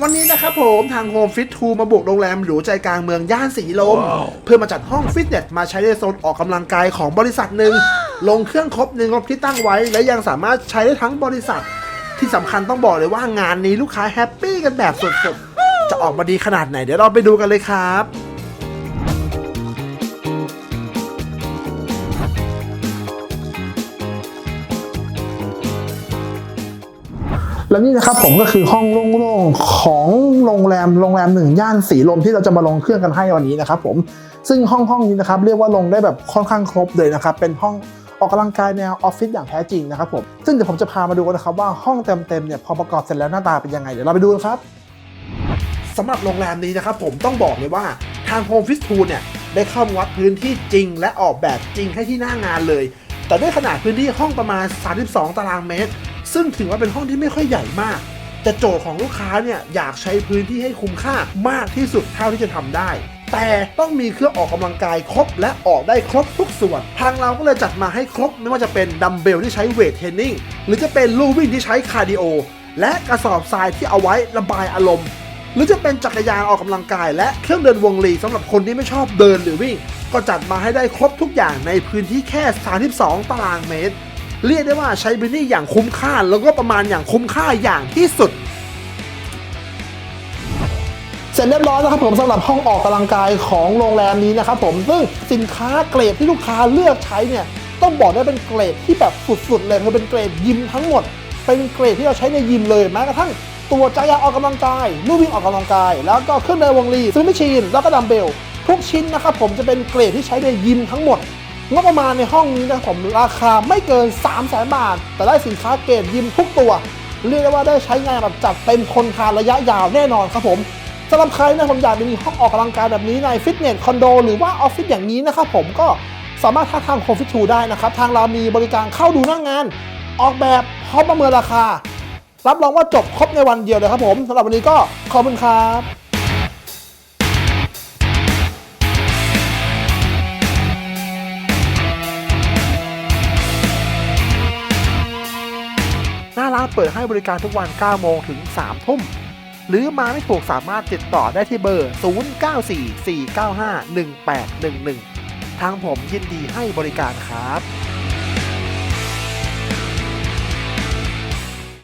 วันนี้นะครับผมทาง Home Fit 2มาบุกโรงแรมหรูใจกลางเมืองย่านสีลม เพื่อมาจัดห้องฟิตเนสมาใช้ในโซนออกกำลังกายของบริษัทหนึ่ง ลงเครื่องครบในงบที่ตั้งไว้ และยังสามารถใช้ได้ทั้งบริษัท ที่สำคัญต้องบอกเลยว่างานนี้ลูกค้าแฮปปี้กันแบบสุดๆ จะออกมาดีขนาดไหนเดี๋ยวเราไปดูกันเลยครับ และนี่นะครับผมก็คือห้องโล่งๆของโรงแรมโรงแรมหนึ่งย่านสีลมที่เราจะมาลงเครื่องกันให้วันนี้นะครับผมซึ่งห้องห้องนี้นะครับเรียกว่าลงได้แบบค่อนข้างครบเลยนะครับเป็นห้องออกกำลังกายแนวออฟฟิศอย่างแท้จริงนะครับผมซึ่งเดี๋ยวผมจะพามาดูกันนะครับว่าห้องเต็มๆเนี่ยพอประกอบเสร็จแล้วหน้าตาเป็นยังไงเดี๋ยวเราไปดูกันครับสำหรับโรงแรมนี้นะครับผมต้องบอกเลยว่าทาง Home Fit 2เนี่ยได้เข้าวัดพื้นที่จริง และออกแบบจริงให้ที่หน้างานเลย แต่ด้วยขนาดพื้นที่ห้องประมาณ 32 ตารางเมตร ซึ่งถือว่าเป็นห้องที่ไม่ค่อยใหญ่มาก แต่โจทย์ของลูกค้าเนี่ยอยากใช้พื้นที่ให้คุ้มค่ามากที่สุดเท่าที่จะทำได้ แต่ต้องมีเครื่องออกกำลังกายครบ และออกได้ครบทุกส่วน ทางเราก็เลยจัดมาให้ครบไม่ว่าจะเป็นดัมเบลที่ใช้เวทเทรนนิ่งหรือจะเป็นลู่วิ่งที่ใช้คาร์ดิโอและกระสอบทรายที่เอาไว้ระบายอารมณ์ หรือจะเป็นจักรยานออกกำลังกาย และเครื่องเดินวงลีสำหรับคนที่ไม่ชอบเดินหรือวิ่ง ก็จัดมาให้ได้ครบทุกอย่างในพื้นที่แค่ 32 ตารางเมตร เรียกได้ว่าใช้พื้นที่อย่างคุ้มค่า แล้วก็ประมาณอย่างคุ้มค่าอย่างที่สุดเสร็จเรียบร้อยแล้วครับผมสำหรับห้องออกกำลังกายของโรงแรมนี้นะครับผมซึ่งสินค้าเกรดที่ลูกค้าเลือกใช้เนี่ยต้องบอกได้เป็นเกรดที่แบบสุดๆเลยคือเป็นเกรดยิมทั้งหมด เป็นเกรดที่เราใช้ในยิมเลยแม้กระทั่งตัวจักรยานออกกำลังกายลู่วิ่งออกกำลังกาย แล้วก็เครื่องเดินวงลีซื้อไม่ชีนแล้วก็ดัมเบลทุกชิ้นนะครับผมจะเป็นเกรดที่ใช้ในยิมทั้งหมด งบประมาณในห้องนี้นะครับผมราคาไม่เกิน 3 0 0แสนบาท แต่ได้สินค้าเกรดยิมทุกตัว เรียกได้ว่าได้ใช้งานแบบจัดเต็มคนทานระยะยาวแน่นอนครับผมสำหรับใครนะผมอยากมีห้องออกกำลังกายแบบนี้ในฟิตเนสคอนโดหรือว่าออฟฟิศอย่างนี้นะครับผมก็สามารถทักทางโคฟิทูได้นะครับ ทางเรามีบริการเข้าดูหน้างงาน ออกแบบพร้อมประเมินราคา รับรองว่าจบครบในวันเดียวเลยครับผมสำหรับวันนี้ก็ขอบคุณครับารถเปิดให้บริการทุกวัน 9 โมงถึง 3 ทุ่ม หรือมาไม่ถูกสามารถติดต่อได้ที่เบอร์ 0944951811 ทางผมยินดีให้บริการครับ